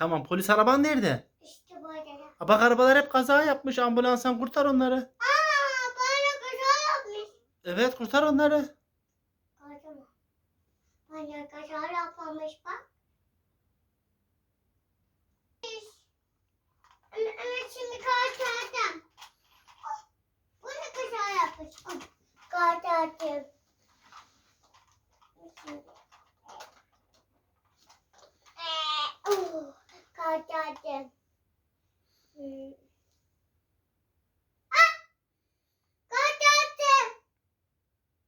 Tamam polis araban nerede? İşte böyle. Ha, bak arabalar hep kaza yapmış. Ambulanstan kurtar onları. Aa bana kaza yapmış. Evet kurtar onları. Kaza mı? Bana kaza yapmamış bak. Evet, evet şimdi kartlardım. Bu ne kaza yapmış? Kartlardım. Kartlardım. Hmm. Ah! Kartlardım.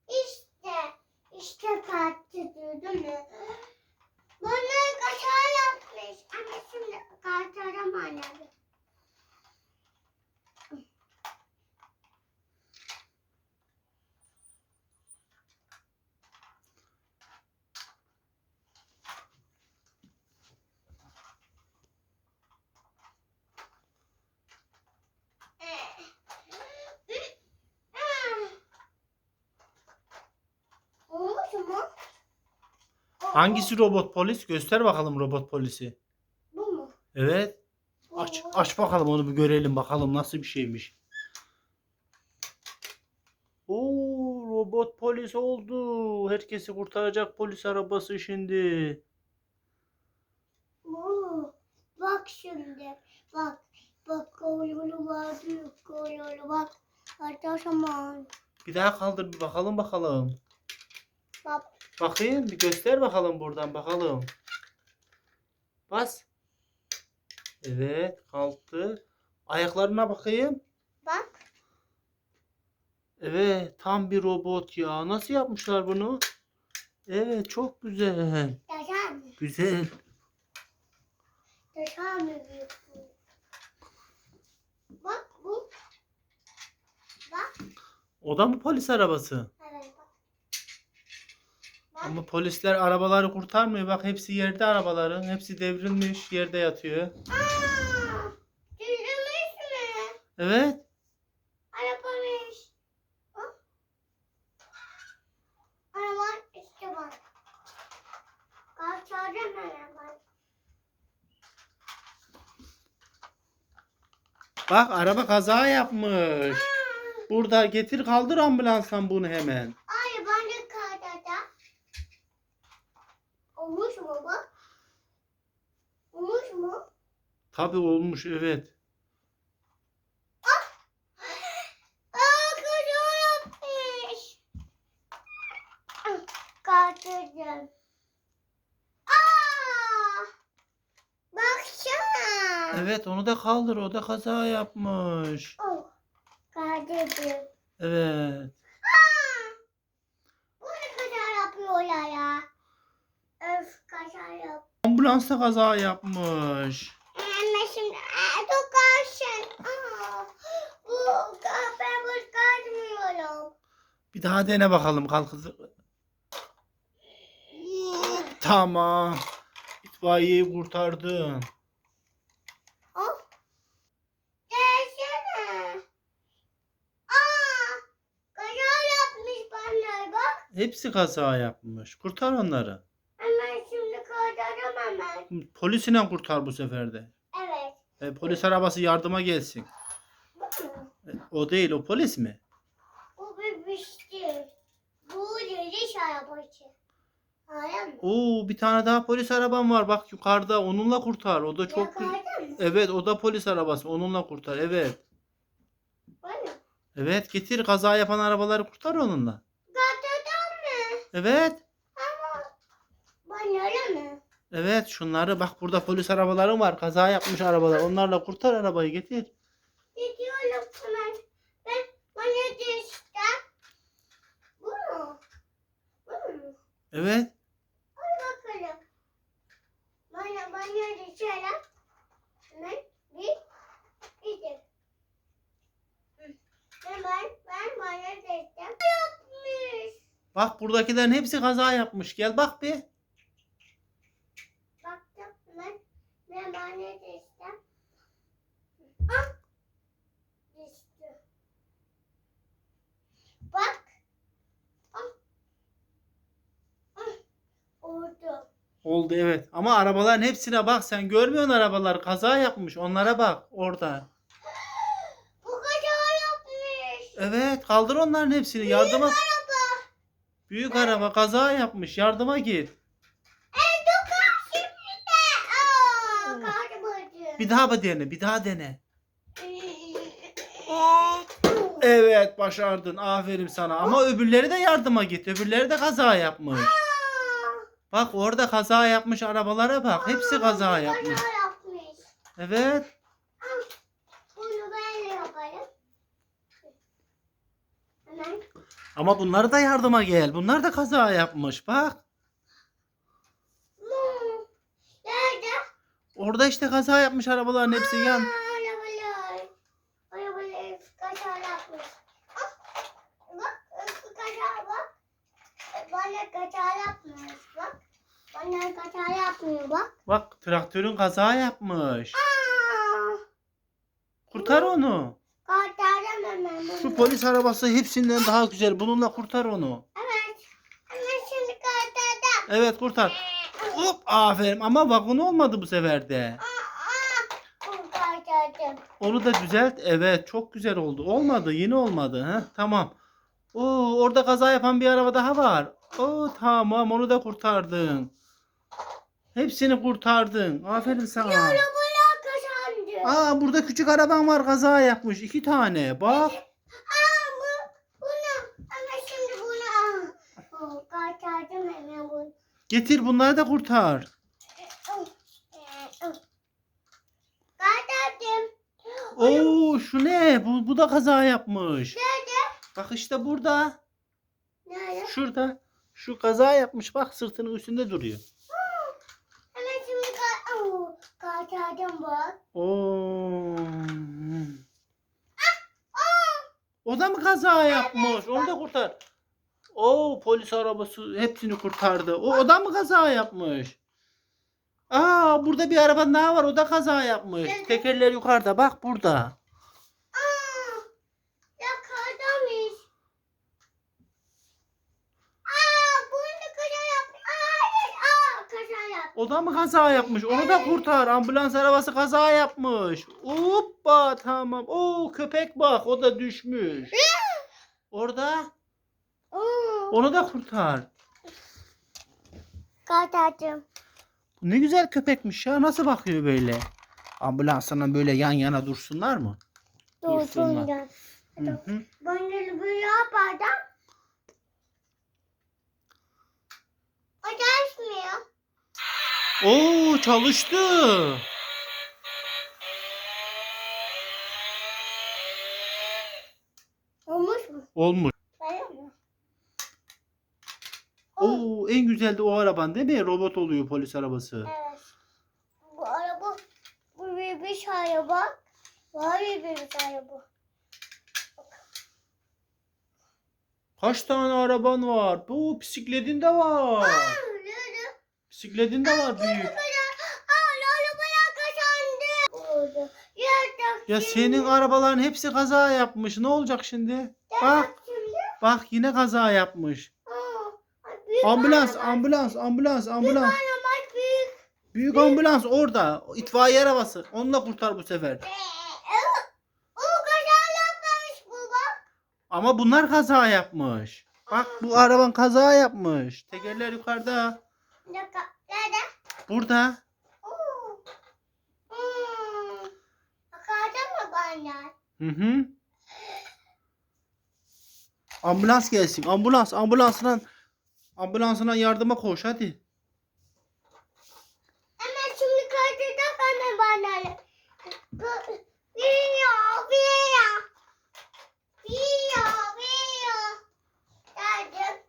İşte, işte kalktı duydun mu? Bana kaşar yapmış. Ama şimdi kartarım anne. Olmuş mu? Hangisi robot polis? Göster bakalım robot polisi. Bu mu? Evet. Aç aç bakalım onu bir görelim bakalım nasıl bir şeymiş. Oo robot polis oldu. Herkesi kurtaracak polis arabası şimdi. Bu. Bak şimdi. Bak. Bak koyulu vardı. Koyulu bak. Hatta zaman. Bir daha kaldır bir bakalım bakalım. Bak. Bakayım bir göster bakalım buradan bakalım. Bas. Evet kalktı. Ayaklarına bakayım. Bak. Evet tam bir robot ya. Nasıl yapmışlar bunu? Evet çok güzel. Yaşar mı? Güzel. Bu? Bak bu. Bak. O da mı polis arabası? Ama polisler arabaları kurtarmıyor. Bak hepsi yerde arabaların. Hepsi devrilmiş yerde yatıyor. Aa! Düzülmüş mü? Evet. Arabamış. Araba işte bak. Kaçırdım arabayı. Bak araba kaza yapmış. Aa! Burada getir kaldır ambulanstan bunu hemen. Ay ben de kardada. Olmuş mu bu? Olmuş mu? Tabi olmuş evet. Kaza. Kaldırdım. Aa! Baksana. Evet onu da kaldır. O da kaza yapmış. Oh, kaldırdım. Evet. Aa! Bu ne kadar yapıyorlar ya? Öf kaza yap. Ambulans da kaza yapmış. Anne şimdi aa, çok karşın. Aa, bu ben bunu kaldırmıyorum. Bir daha dene bakalım kalk. Tamam. İtfaiyeyi kurtardın. Oh. Gelsene. Aa, kaza yapmış bana bak. Hepsi kaza yapmış. Kurtar onları. Hemen şimdi kaldırdım hemen. Polisine kurtar bu sefer de. Evet. E, polis arabası yardıma gelsin. E, o değil o polis mi? Bu bir bişti. Bu yürüyüş arabası. Hayır mı? Oo bir tane daha polis arabam var. Bak yukarıda onunla kurtar. O da çok mı? Evet o da polis arabası. Onunla kurtar. Evet. Bana. Evet getir kaza yapan arabaları kurtar onunla. Kaldırdın mı? Evet. Ama bana öyle mi? Evet şunları bak burada polis arabaları var. Kaza yapmış arabalar. Onlarla kurtar arabayı getir. Gidiyorum hemen. Ben bana düştü. Bu mu? Bu mu? Evet. Hadi bakalım. Bana bana düşelim. Hemen bir gidin. Hemen ben bana düştüm. Yapmış. Bak buradakilerin hepsi kaza yapmış. Gel bak bir. Baktım hemen. Ben bana düştüm. Ah. Düştü. Bak. Ah. Ah. Oldu. Oldu evet. Ama arabaların hepsine bak sen görmüyorsun arabalar kaza yapmış. Onlara bak orada. Bu kadar yapmış. Evet kaldır onların hepsini. Yardıma. Araba. Büyük araba kaza yapmış. Yardıma git. Bir daha mı dene? Bir daha dene. Evet başardın. Aferin sana. Ama öbürleri de yardıma git. Öbürleri de kaza yapmış. Bak orada kaza yapmış arabalara bak. Hepsi kaza yapmış. Kaza yapmış. Evet. Bunu ben de yaparım. Hemen. Ama bunlar da yardıma gel. Bunlar da kaza yapmış. Bak. Nerede? Orada işte kaza yapmış arabaların hepsi yan. Arabalar. Arabalar kaza yapmış. Ah, Bak kaza bak. Bana kaza yapmış bak. Bana kaza yapmıyor bak. Bak traktörün kaza yapmış. Aa, Kurtar onu. Bunu. Şu polis arabası hepsinden daha güzel. Bununla kurtar onu. Evet. Hemen şimdi kurtardım. Evet kurtar. Hop aferin ama vagon olmadı bu sefer de. Aa, kurtardım. Onu da düzelt. Evet çok güzel oldu. Olmadı yine olmadı. Heh, tamam. Oo, orada kaza yapan bir araba daha var. Oo, tamam onu da kurtardın. Hepsini kurtardın. Aferin sana. Kazandı. Aa burada küçük araban var kaza yapmış. iki tane. Bak. Aa, bu, bunu. Ama şimdi bunu al. Oh, kurtardım hemen bunu. Getir bunları da kurtar. Kurtardım. Oo şu ne? Bu, bu da kaza yapmış. Nerede? Bak işte burada. Nerede? Şurada. Şu kaza yapmış. Bak sırtının üstünde duruyor. Hemen şimdi kar- oh, kurtardım bak. Oo. O da mı kaza yapmış? Onu da kurtar. Oo polis arabası hepsini kurtardı. O, o da mı kaza yapmış? Aa burada bir araba daha var. O da kaza yapmış. Tekerler yukarıda. Bak burada. Aa, yakalamış. Aa, bunu da kaza yapmış. Hayır, aa, kaza yapmış. O da mı kaza yapmış? Onu da kurtar. Ambulans arabası kaza yapmış. Hoppa tamam. Oo köpek bak. O da düşmüş. Orada. Onu da kurtar. kurtardım. Ne güzel köpekmiş ya. Nasıl bakıyor böyle? Ambulansla böyle yan yana dursunlar mı? Dursunlar. Dursunlar. Hı. Böyle yapardım. O çalışmıyor. Oo çalıştı. Olmuş mu? Olmuş. Oo en güzel de o araban değil mi? Robot oluyor polis arabası. Evet. Bu araba, bu bir araba. Var bir araba. Kaç tane araban var? Bu bisikletin de var. Nerede? Bisikletin de var büyük. Ya senin arabaların hepsi kaza yapmış. Ne olacak şimdi? Bak bak yine kaza yapmış. Ambulans ambulans ambulans ambulans. Büyük. Ambulans orada. İtfaiye arabası. Onunla kurtar bu sefer. Ee, bak. Ama bunlar kaza yapmış. Bak bu araban kaza yapmış. Tekerler yukarıda. Burada. Bakalım mı bana? Hı hı. Ambulans gelsin. Ambulans ambulansına ambulansına yardıma koş hadi. Hemen şimdi kaçacak hemen bana. Biliyor, biliyor. Biliyor, biliyor. Geldim.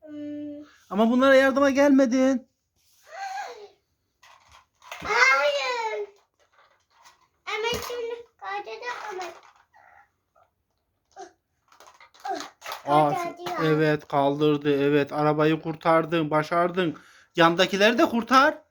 Hmm. Ama bunlara yardıma gelmedin. Hayır. Hemen şimdi kaçacak hemen. Aa, Kaldırdı ya. evet kaldırdı. Evet arabayı kurtardın. Başardın. Yandakileri de kurtar.